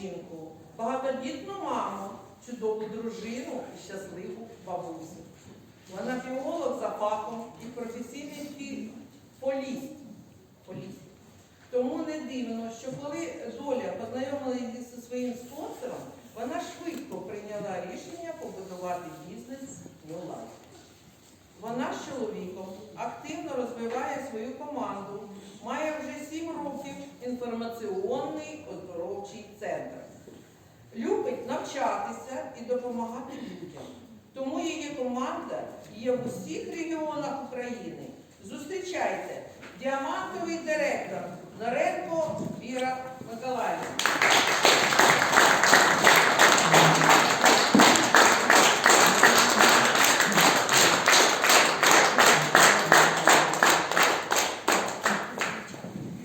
жінку, багатодітну маму, чудову дружину і щасливу бабусю. Вона біолог за фахом і професійний поліст. поліст. Тому не дивно, що коли доля познайомила її зі своїм спонсором, вона швидко прийняла рішення побудувати бізнес New Life. Вона з чоловіком активно розвиває свою команду, має вже 7 років інформаційний оздоровчий центр. Любить навчатися і допомагати людям. Тому її команда є в усіх регіонах України. Зустрічайте діамантовий директор Наренко Віра Миколаївна.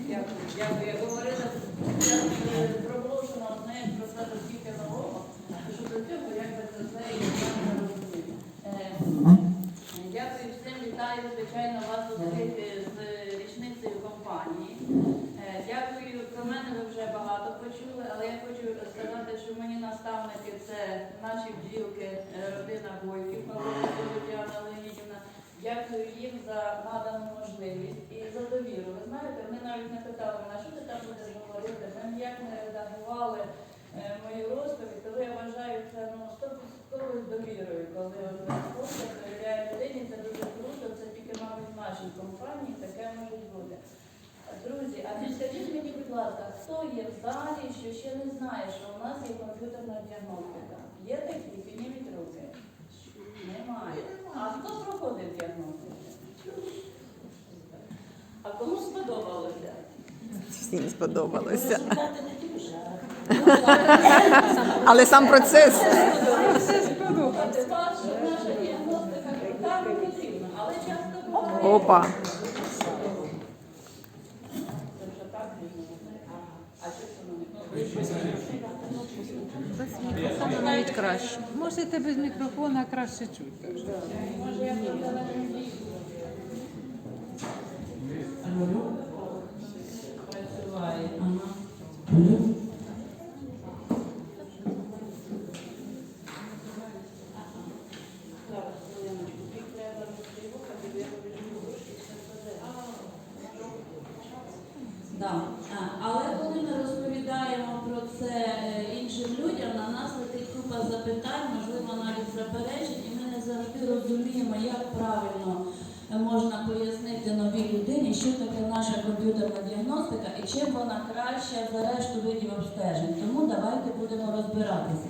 Дякую, дякую. Я говорила, я е, проголошена одне про себе тільки нового, що до цього як би це все і я не розумію. Е, Дякую всім, вітаю, звичайно, вас усіх е, з річницею компанії. Е, Дякую, про мене ви вже багато почули, але я хочу сказати, що мені наставники це наші бджілки, е, родина Бойків, Павло Тетяна Леонідівна. Дякую їм за надану можливість і за довіру. Ви знаєте, вони навіть не питали мене, що ти там будеш говорити. Ми ніяк не редагували е, мою розповідь, тому я вважаю це ну, 100% довірою, коли Господь довіряє людині, це дуже круто, це тільки, мабуть, в нашій компанії таке може бути. Друзі, а підскажіть мені, будь ласка, хто є в залі, що ще не знає, що у нас є комп'ютерна діагностика? Є такі? Підніміть руки. Немає. А хто проходив діагностику? Кому сподобалося? Всім сподобалося. Але сам процес. Опа. Навіть краще. Можете без мікрофона краще чути. Може, я Зараз, хвилиночку, бік треба розстрілювати, бо я побіжу гроші і все це. Да. А, Але коли ми розповідаємо про це е, іншим людям, на нас летить купа запитань, можливо, навіть заперечень, і ми не завжди розуміємо, як правильно е, можна пояснити новій людині, що таке наша комп'ютерна діагностика і чим вона краща за решту видів обстежень. Тому давайте будемо розбиратися.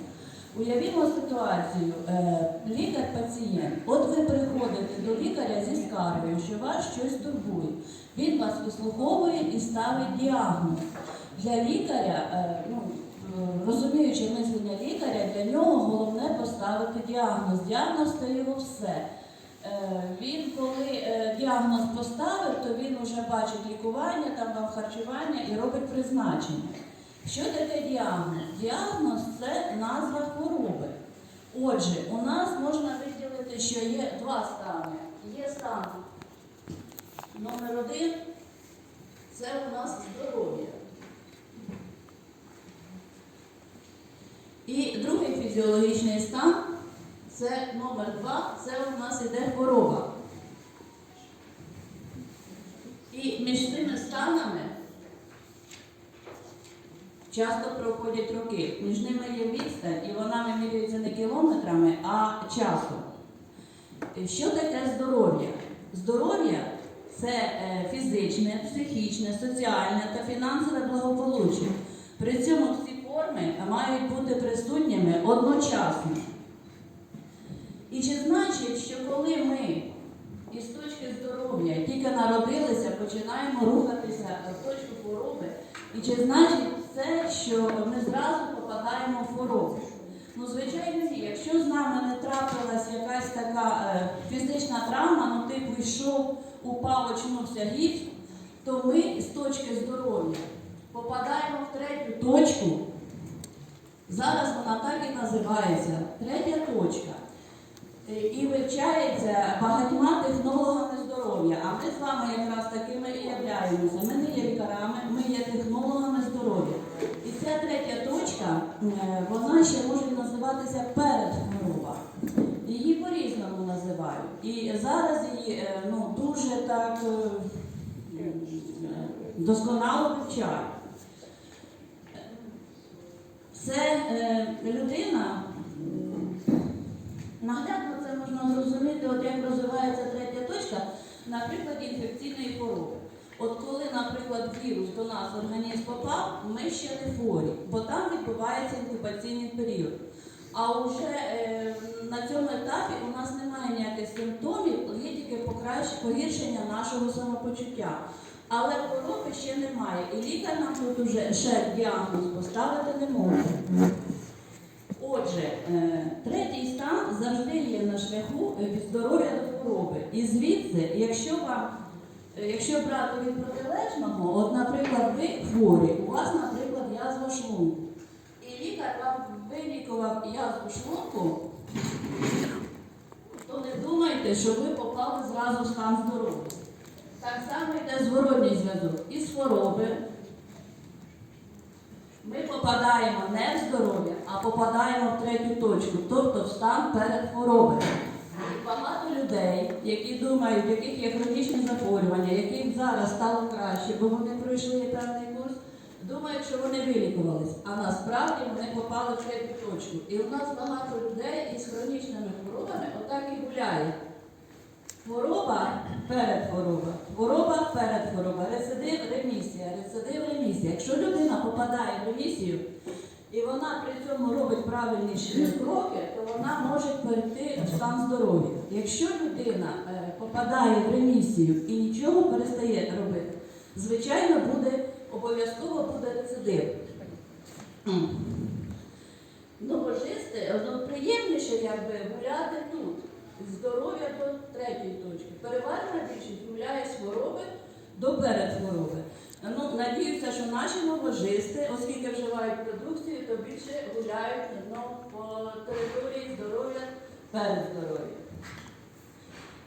Уявімо ситуацію, е, лікар-пацієнт. От ви приходите до лікаря зі скаргою, що вас щось турбує. Він вас вислуховує і ставить діагноз. Для лікаря, е, ну, розуміючи мислення лікаря, для нього головне поставити діагноз. Діагноз це його все. Е, Він, коли е, діагноз поставив, то він вже бачить лікування, там харчування і робить призначення. Що таке діагноз? Діагноз це назва хвороби. Отже, у нас можна виділити, що є два стани. Є стан номер один це у нас здоров'я. І другий фізіологічний стан це номер два, це у нас іде хвороба. І між цими станами часто проходять роки. Між ними є відстань, і вона вимірюється не кілометрами, а часом. Що таке здоров'я? Здоров'я це е, фізичне, психічне, соціальне та фінансове благополуччя. При цьому всі форми мають бути присутніми одночасно. І чи значить, що коли ми із точки здоров'я тільки народилися, починаємо рухатися в точку хвороби, і чи значить це, що ми зразу попадаємо в хворобу? Ну, звичайно, ні. Якщо з нами не трапилась якась така е, фізична травма, ну типу йшов, упав, очнувся гіпс, то ми з точки здоров'я попадаємо в третю точку. Зараз вона так і називається третя точка. Е, І вивчається багатьма технологами здоров'я. А ми з вами якраз такими і являємося. Ми не є лікарами, ми є технологами здоров'я. І ця третя точка е, вона ще може називатися передхвороба. Називають. І зараз її е, ну, дуже так е, досконало вивчають. Це е, людина, наглядно це можна зрозуміти, от як розвивається третя точка, на прикладі інфекційної хвороби. От коли, наприклад, вірус до нас в організм попав, ми ще не хворі, бо там відбувається інкубаційний період. А вже е, на цьому етапі у нас немає ніяких симптомів, є тільки погіршення нашого самопочуття. Але хвороби ще немає. І лікар нам тут уже ще діагноз поставити не може. Отже, е, третій стан завжди є на шляху е, від здоров'я до хвороби. І звідси, якщо вам, е, якщо брати від протилежного, от, наприклад, ви хворі, у вас, наприклад, язва шлунку. Вилікував язву шлунку, то не думайте, що ви попали зразу в стан здоров'я. Так само йде зворотній зв'язок. Із хвороби ми попадаємо не в здоров'я, а попадаємо в третю точку, тобто в стан перед хворобою. Багато людей, які думають, в яких є хронічні захворювання, яким зараз стало краще, бо вони пройшли певний курс, думають, що вони вилікувались. А насправді вони попали в третю точку. І у нас багато людей із хронічними хворобами отак і гуляють. Хвороба перед хвороба, хвороба перед хвороба, рецидив, ремісія, рецидив, ремісія. Якщо людина попадає в ремісію і вона при цьому робить правильні ш- кроки, то вона може перейти в стан здоров'я. Якщо людина е, попадає в ремісію і нічого перестає робити, звичайно, буде обов'язково буде рецидив. Новожисти, ну, приємніше якби гуляти тут. З Здоров'я до третьої точки. Переважна більшість гуляє з хвороби до передхвороби. Ну, надіюся, що наші новожисти, оскільки вживають продукцію, то більше гуляють ну, по території здоров'я перед здоров'ям.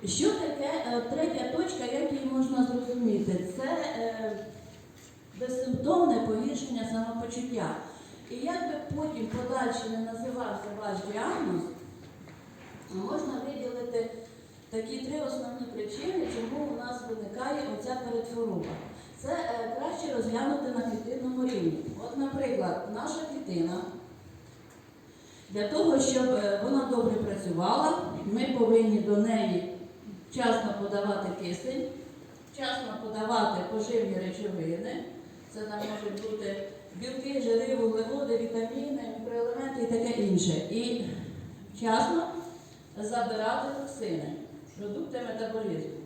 Що таке е, третя точка, як її можна зрозуміти? Це е, безсимптомне погіршення самопочуття. І як би потім подальше не називався ваш діагноз, можна виділити такі три основні причини, чому у нас виникає оця передхвороба. Це е, краще розглянути на клітинному рівні. От, наприклад, наша клітина, для того, щоб е, вона добре працювала, ми повинні до неї вчасно подавати кисень, вчасно подавати поживні речовини. Це нам можуть бути білки, жири, вуглеводи, вітаміни, мікроелементи і таке інше. І вчасно забирати токсини, продукти метаболізму.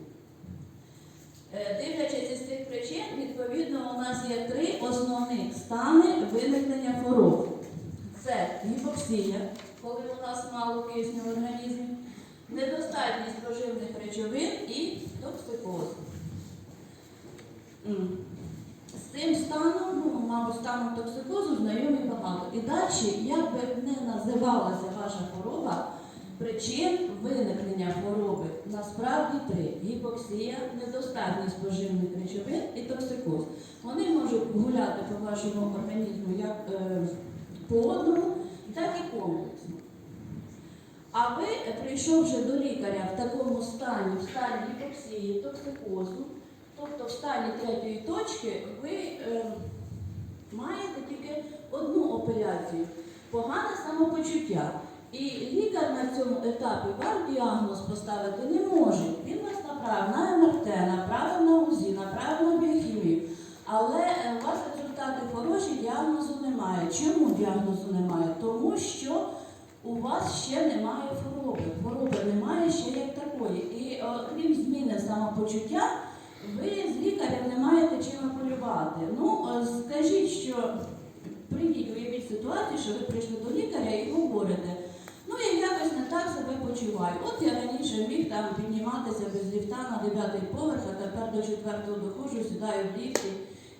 Е, Дивлячись із цих причин, відповідно, у нас є три основних стани виникнення хвороб. Це гіпоксія, коли у нас мало кисню в організмі, недостатність поживних речовин і токсикоз. Цим станом, ну, мабуть, станом токсикозу знайомі багато. І далі, як би не називалася ваша хвороба, причин виникнення хвороби насправді три: гіпоксія, недостатність поживних речовин і токсикоз. Вони можуть гуляти по вашому організму як е, по одному, так і комплексно. А ви, прийшовши до лікаря в такому стані, в стані гіпоксії, токсикозу, тобто в стані третьої точки, ви е, маєте тільки одну операцію погане самопочуття. І лікар на цьому етапі вам діагноз поставити не може. Він вас направив на МРТ, направив на УЗІ, направив на біохімію. Але е, у вас результати хороші, діагнозу немає. Чому діагнозу немає? Тому що у вас ще немає хвороби. Хвороби немає ще як такої. І е, крім зміни самопочуття, ви з лікарем не маєте чим апелювати. Ну, е, скажіть, що прийдіть, уявіть ситуацію, що ви прийшли до лікаря і говорите, ну я якось не так себе почуваю. От я раніше міг там підніматися без ліфта на дев'ятий поверх, а тепер до четвертого доходжу, сідаю в ліфті,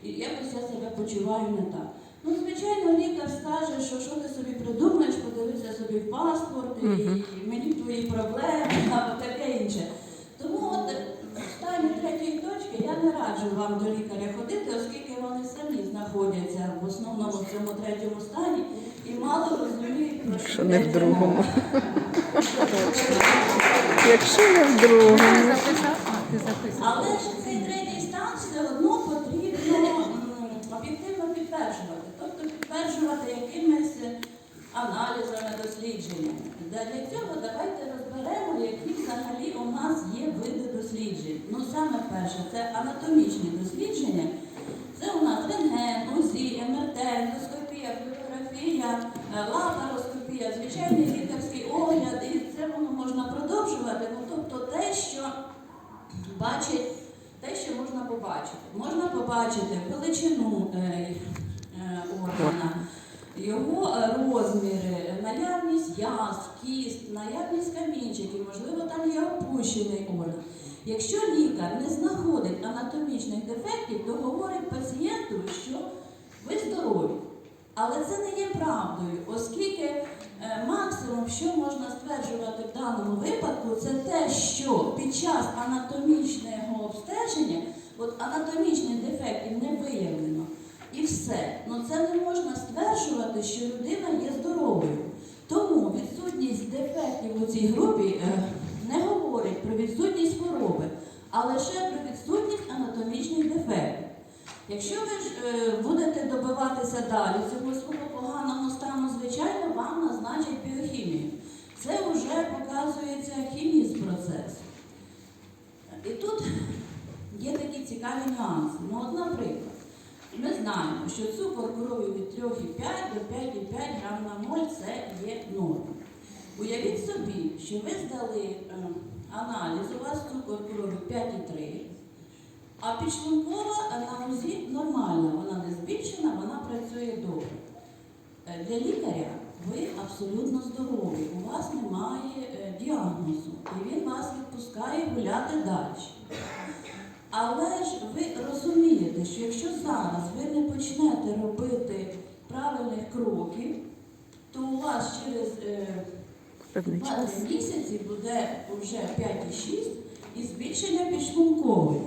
і якось я себе почуваю не так. Ну, звичайно, лікар скаже, що що ти собі придумаєш, подивися собі в паспорт, і мені твої проблеми, або таке інше. Тому от в стані я не раджу вам до лікаря ходити, оскільки вони самі знаходяться в основному в цьому третьому стані і мало розуміють про Що не в другому. Якщо не в другому. Але ж цей третій стан все одно потрібно об'єктивно підтверджувати. Тобто підтверджувати якимись аналізами, дослідженнями. Для цього давайте розберемо, які взагалі у нас є види досліджень. Ну, саме перше, це анатомічні дослідження. Це у нас рентген, УЗІ, МРТ, ендоскопія, флюорографія, е, лапароскопія, звичайний лікарський огляд, і це можна продовжувати. Ну, тобто те, що бачить те, що можна побачити. Можна побачити величину е, е, органа, його е, розміри, наявність язв, кіст, наявність камінчиків, можливо, там є опущений орган. Якщо лікар не знаходить анатомічних дефектів, то говорить пацієнту, що ви здорові. Але це не є правдою, оскільки е, максимум, що можна стверджувати в даному випадку, це те, що під час анатомічного обстеження от анатомічних дефектів не виявлено. І все. Ну це не можна стверджувати, що людина є здоровою. Тому відсутність дефектів у цій групі е, про відсутність хвороби, а лише про відсутність анатомічних дефектів. Якщо ви ж е, будете добиватися далі цього свого поганого стану, звичайно, вам назначать біохімію. Це вже показується хімізм процесу. І тут є такі цікаві нюанси. Ну, от, наприклад, ми знаємо, що цукор крові від 3,5 до 5,5 грам на моль це є норма. Уявіть собі, що ви здали е, аналіз, у вас цукор крові 5,3. А підшлункова на УЗІ нормальна, вона не збільшена, вона працює добре. Е, Для лікаря ви абсолютно здорові, у вас немає е, діагнозу, і він вас відпускає гуляти далі. Але ж ви розумієте, що якщо зараз ви не почнете робити правильних кроків, то у вас через е, Певний час. 2 місяці буде вже 5,6 і збільшення підшлункової.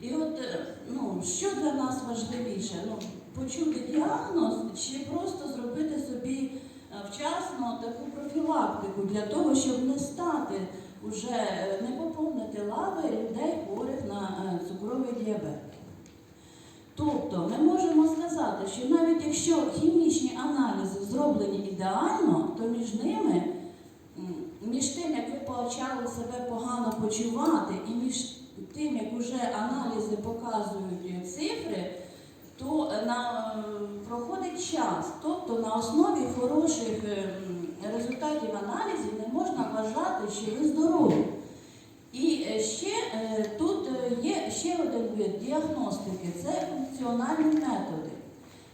І от е, ну, що для нас важливіше? Ну, почути діагноз чи просто зробити собі е, вчасно таку профілактику для того, щоб не стати уже е, не поповнити лави людей хворих на цукровий діабет. Тобто ми можемо сказати, що навіть якщо хімічні аналізи зроблені ідеально, то між ними, між тим, як ви почали себе погано почувати, і між тим, як вже аналізи показують е, цифри, то на, проходить час. Тобто на основі хороших результатів аналізів не можна вважати, що ви здорові. І е, ще е, тут е, є ще один вид діагностики це функціональні методи,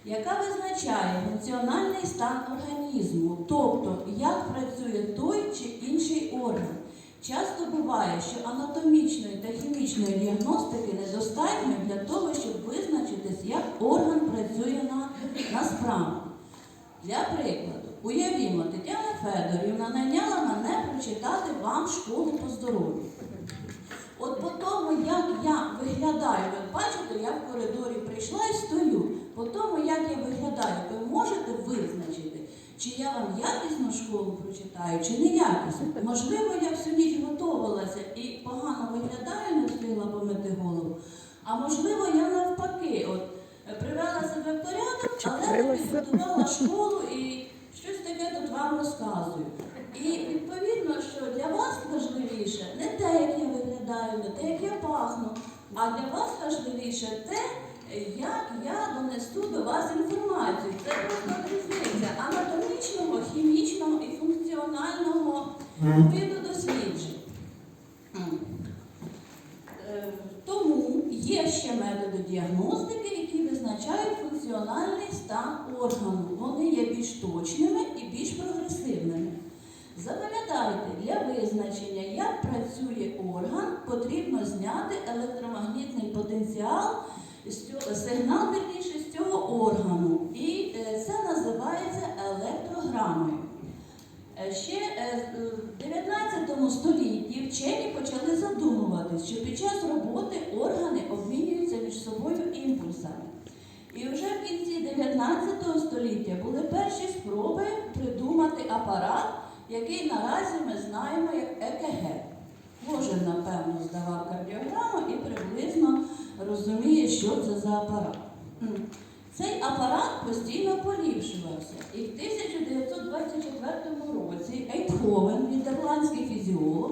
яка визначає функціональний стан організму, тобто як працює той чи інший орган. Часто буває, що анатомічної та хімічної діагностики недостатньо для того, щоб визначитись, як орган працює на, насправді. Для прикладу, уявімо, Тетяна Федорівна найняла мене прочитати вам школу по здоров'ю. От по тому, як я виглядаю, ви бачите, я в коридорі прийшла і стою. По тому, як я виглядаю, ви можете визначити, чи я вам якісну школу прочитаю, чи не якісну. Можливо, я всю ніч готувалася і погано виглядаю, не встигла помити голову. А можливо, я навпаки, от привела себе в порядок, але не підготувала школу і щось таке тут вам розказую. І відповідно, що для вас важливіше не те, як я виглядаю, не те, як я пахну, а для вас важливіше те, як я донесу до вас інформацію. Це просто різниця анатомічного, хімічного і функціонального виду досліджень. Е, Тому є ще методи діагностики, які визначають функціональний стан органу. Вони є більш точними і більш прогресивними. Для визначення, як працює орган, потрібно зняти електромагнітний потенціал, сигнал верніше з цього органу. І е, це називається електрограмою. Е, Ще е, в 19 столітті вчені почали задумувати, що під час роботи органи обмінюються між собою імпульсами. І вже в кінці 19 століття були перші спроби придумати апарат, який наразі ми знаємо як ЕКГ. Кожен, напевно, здавав кардіограму і приблизно розуміє, що це за апарат. Цей апарат постійно поліпшувався. І в 1924 році Ейтховен, нідерландський фізіолог,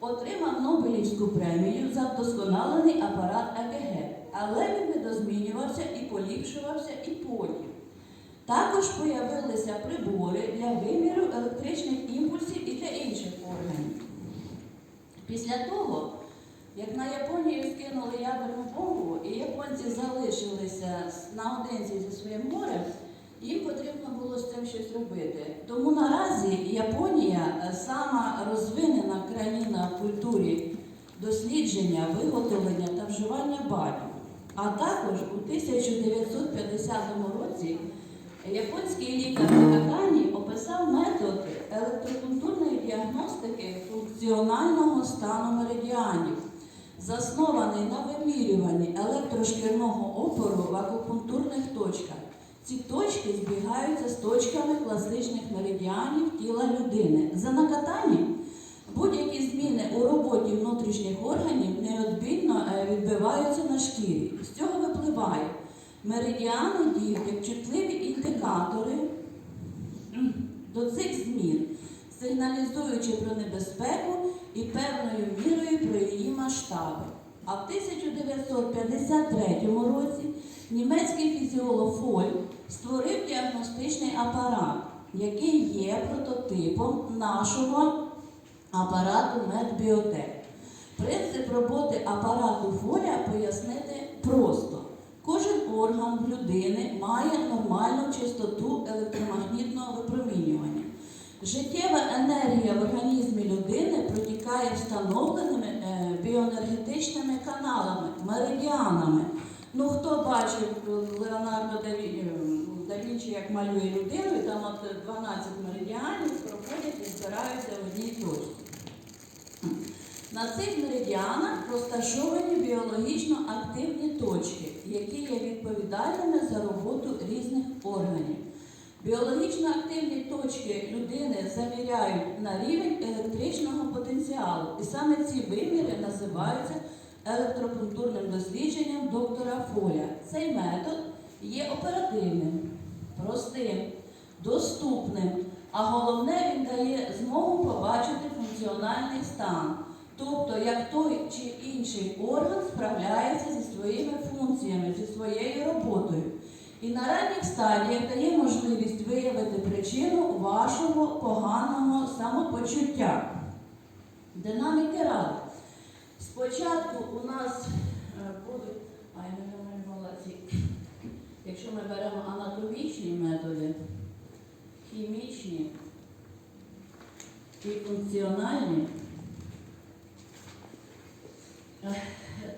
отримав Нобелівську премію за вдосконалений апарат ЕКГ. Але він видозмінювався і поліпшувався і потім. Також появилися прибори для виміру електричних імпульсів і для інших органів. Після того, як на Японію скинули ядерну бомбу, і японці залишилися наодинці зі своїм морем, їм потрібно було з цим щось робити. Тому наразі Японія е, сама розвинена країна в культурі дослідження, виготовлення та вживання бадів. А також у 1950 році японський лікар Такані описав метод електрокультурної діагностики функціонального стану меридіанів, заснований на вимірюванні електрошкірного опору в акупунктурних точках. Ці точки збігаються з точками класичних меридіанів тіла людини. За накатанням будь-які зміни у роботі внутрішніх органів неодмінно е, відбиваються на шкірі. З цього випливає. Меридіани діють як чутливі індикатори до цих змін, сигналізуючи про небезпеку і певною мірою про її масштаби. А в 1953 році німецький фізіолог Фоль створив діагностичний апарат, який є прототипом нашого апарату Медбіотек. Принцип роботи апарату Фоля пояснити просто. Кожен орган людини має нормальну частоту електромагнітного випромінювання. Життєва енергія в організмі людини протікає встановленими е, біоенергетичними каналами, меридіанами. Ну, хто бачив Леонардо да е, як малює людину, і там от 12 меридіанів проходять і збираються в одній точці. На цих меридіанах розташовані біологічно активні точки, які є відповідальними за роботу різних органів. Біологічно активні точки людини заміряють на рівень електричного потенціалу, і саме ці виміри називаються електропунктурним дослідженням доктора Фоля. Цей метод є оперативним, простим, доступним, а головне він дає змогу побачити функціональний стан. Тобто, як той чи інший орган справляється зі своїми функціями, зі своєю роботою. І на ранніх стадіях дає можливість виявити причину вашого поганого самопочуття. Динаміки ради. Спочатку у нас е, будуть, ці. Якщо ми беремо анатомічні методи, хімічні і функціональні,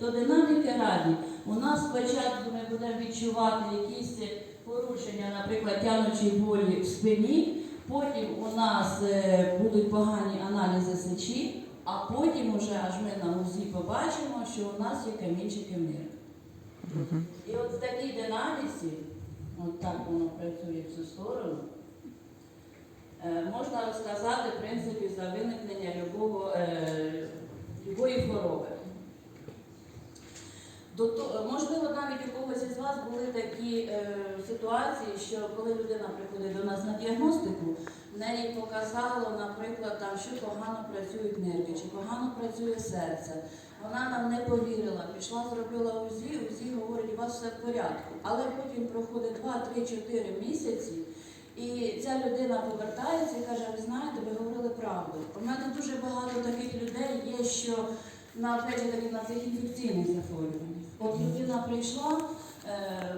то динаміки радні. У нас спочатку ми будемо відчувати якісь порушення, наприклад, тянучі болі в спині, потім у нас е, будуть погані аналізи сечі, а потім уже аж ми на УЗІ побачимо, що у нас є камінчики в нирках. І от в такій динаміці, от так воно працює в цю сторону, е, можна розказати в принципі за виникнення любого, е, любої хвороби. До то- можливо, навіть у когось із вас були такі е, ситуації, що коли людина приходить до нас на діагностику, в неї показало, наприклад, там, що погано працюють нерви, чи погано працює серце. Вона нам не повірила, пішла, зробила УЗІ, УЗІ говорить, у вас все в порядку. Але потім проходить 2, 3, 4 місяці, і ця людина повертається і каже, ви знаєте, ви говорили правду. У мене дуже багато таких людей є, що на же на цих інфекційних захворюваннях. От людина прийшла, е,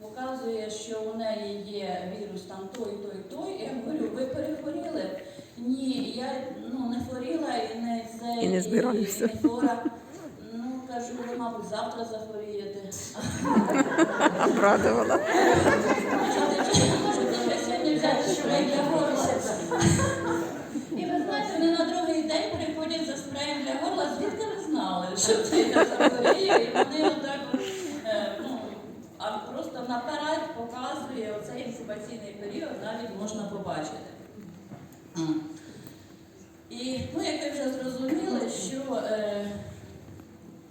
показує, що у неї є вірус там той, той, той. Я говорю, ви перехворіли? Ні, я ну, не хворіла і не це І не збираюся. і не хвора. Ну, кажу, ви, мабуть, завтра захворієте. Обрадувала. Можете вже сьогодні взяти спрей для горла. І ви знаєте, вони на другий день приходять за спреєм для горла. Звідки ви що це я захворію, і вони отак, е, ну, а просто наперед показує оцей інкубаційний період, навіть можна побачити. І ну, як ви вже зрозуміли, що е,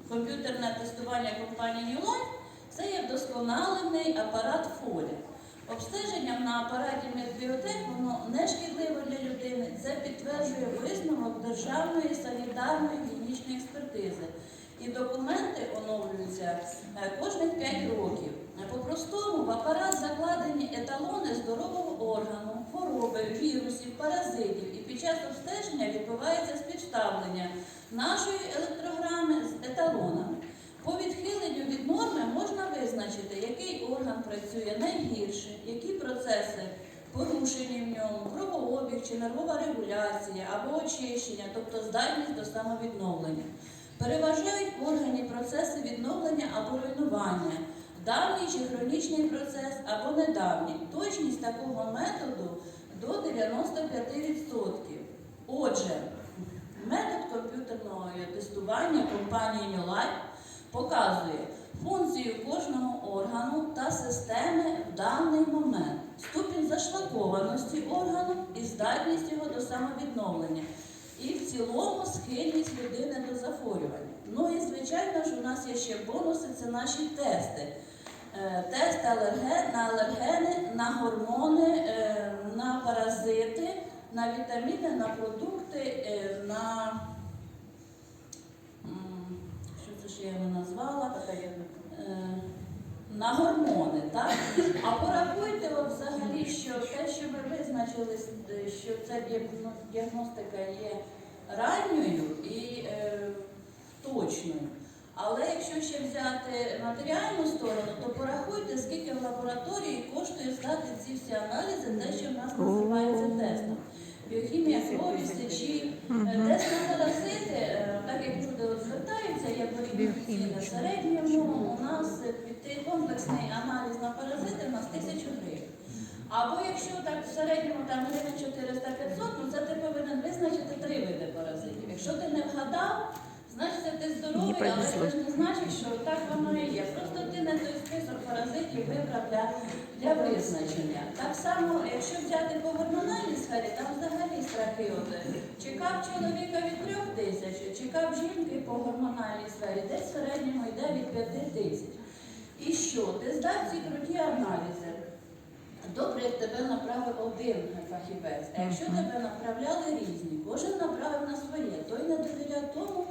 комп'ютерне тестування компанії Life це є вдосконалений апарат фолі. Обстеження на апараті медбіотек воно не шкідливо для людини. Це підтверджує висновок Державної санітарної клінічної експертизи. І документи оновлюються е, кожних 5 років. Е, По-простому в апарат закладені еталони здорового органу, хвороби, вірусів, паразитів. І під час обстеження відбувається співставлення нашої електрограми з еталонами. По відхиленню від норми можна визначити, який орган працює найгірше, які процеси порушені в ньому, кровообіг чи нервова регуляція або очищення, тобто здатність до самовідновлення. Переважають органі процеси відновлення або руйнування, давній чи хронічний процес або недавній. Точність такого методу до 95%. Отже, метод комп'ютерного тестування компанії New показує функцію кожного органу та системи в даний момент, ступінь зашлакованості органу і здатність його до самовідновлення. І в цілому схильність людини до захворювання. Ну і звичайно ж у нас є ще бонуси, це наші тести. Е, алерген, на алергени, на гормони, е, на паразити, на вітаміни, на продукти, е, на що я не назвала? Е, на гормони, так? А порахуйте взагалі, що те, що ви визначили, е, що ця діагностика є ранньою і е, точною. Але якщо ще взяти матеріальну сторону, то порахуйте, скільки в лабораторії коштує здати ці всі аналізи, те, що в нас називається тестом. Біохімія крові, сечі, Е, тест на паразити, е, так як люди звертаються, є порівняно в середньому у нас е, піти комплексний аналіз на паразити у нас тисячу гривень. Або якщо так в середньому там гривень 400-500, ну це ти повинен визначити три види паразитів. Якщо ти не вгадав, значить ти здоровий, але це ж не значить, що так воно і є. Просто ти не той список паразитів вибрав для, для визначення. Так само, якщо взяти по гормональній сфері, там взагалі страхи. Е, чекав чоловіка від трьох тисяч, чекав жінки по гормональній сфері, десь в середньому йде від п'яти тисяч. І що? Ти здав ці круті аналізи. Добре, як тебе направив один фахівець, а якщо тебе направляли різні, кожен направив на своє, той не довіряв тому,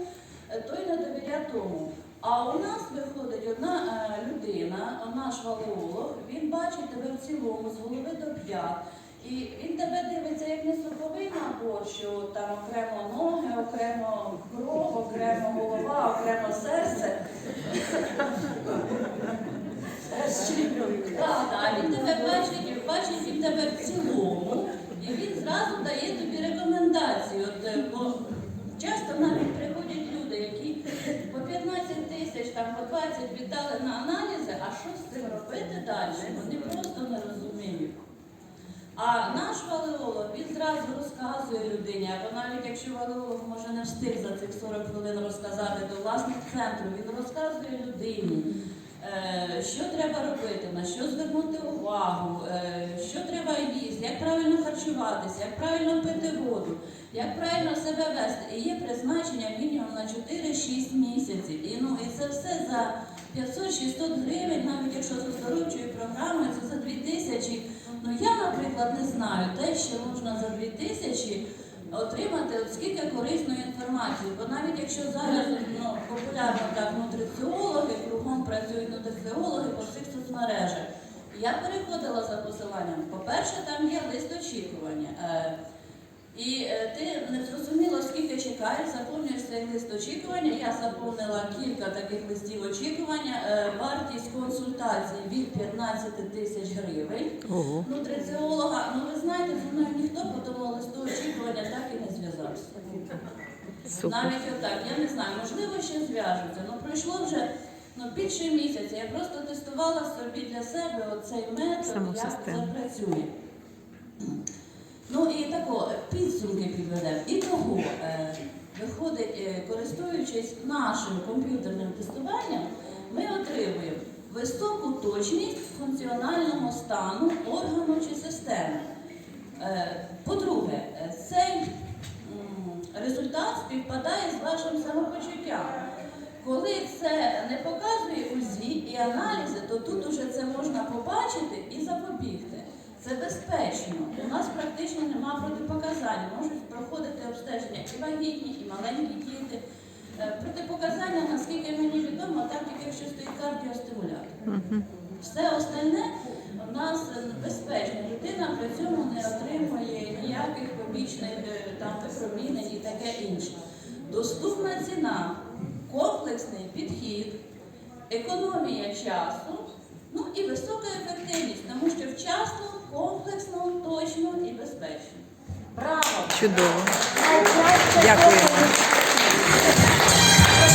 той не довіряв тому. А у нас виходить одна е, людина, наш валеолог, він бачить тебе в цілому з голови до п'ят. І він тебе дивиться як не суповий набор, що там окремо ноги, окремо кров, окремо голова, окремо серце. Так, він тебе бачить, бачить він тебе в цілому, і він зразу дає тобі рекомендації. От, е, бо часто навіть по 15 тисяч, там, по 20 віддали на аналізи, а що з цим робити далі? Вони просто не розуміють. А наш валеолог, він зразу розказує людині, або навіть якщо валеолог може не встиг за цих 40 хвилин розказати до власних центру, він розказує людині, що треба робити, на що звернути увагу, е, що треба їсти, як правильно харчуватися, як правильно пити воду, як правильно себе вести. І є призначення мінімум на 4-6 місяців. І, ну, і це все за 500-600 гривень, навіть якщо з оздоровчою програмою, це за 2 тисячі. Ну я, наприклад, не знаю те, що можна за 2 тисячі отримати от скільки корисної інформації. Бо навіть якщо зараз ну, популярно так нутриціологи, кругом працюють нутриціологи по всіх соцмережах. Я переходила за посиланням. По-перше, там є лист очікування. І е, ти не зрозуміло, скільки чекаєш, заповнюєш цей лист очікування. Я заповнила кілька таких листів очікування. Е, Вартість консультації від 15 тисяч гривень. Ого. Нутриціолога, ну ви знаєте, зі мною ніхто по тому листу очікування так і не зв'язався. Навіть отак, я не знаю, можливо, ще зв'яжуться. Ну пройшло вже ну, більше місяця. Я просто тестувала собі для себе оцей метод, як це працює. Ну і тако, підсумки підведемо. І того, е, виходить, е, користуючись нашим комп'ютерним тестуванням, ми отримуємо високу точність функціонального стану органу чи системи. Е, По-друге, е, цей результат співпадає з вашим самопочуттям. Коли це не показує УЗІ і аналізи, то тут уже це можна побачити і запобігти. Це безпечно. У нас практично нема протипоказань. Можуть проходити обстеження і вагітні, і маленькі діти. Е, Протипоказання, наскільки мені відомо, там тільки якщо стоїть кардіостимулятор. Все остальне у нас безпечно. Людина при цьому не отримує ніяких побічних е, там випромінень і таке інше. Доступна ціна, комплексний підхід, економія часу, ну і висока ефективність, тому що вчасно, комплексно, точно і безпечно. Браво! Чудово. Дякуємо.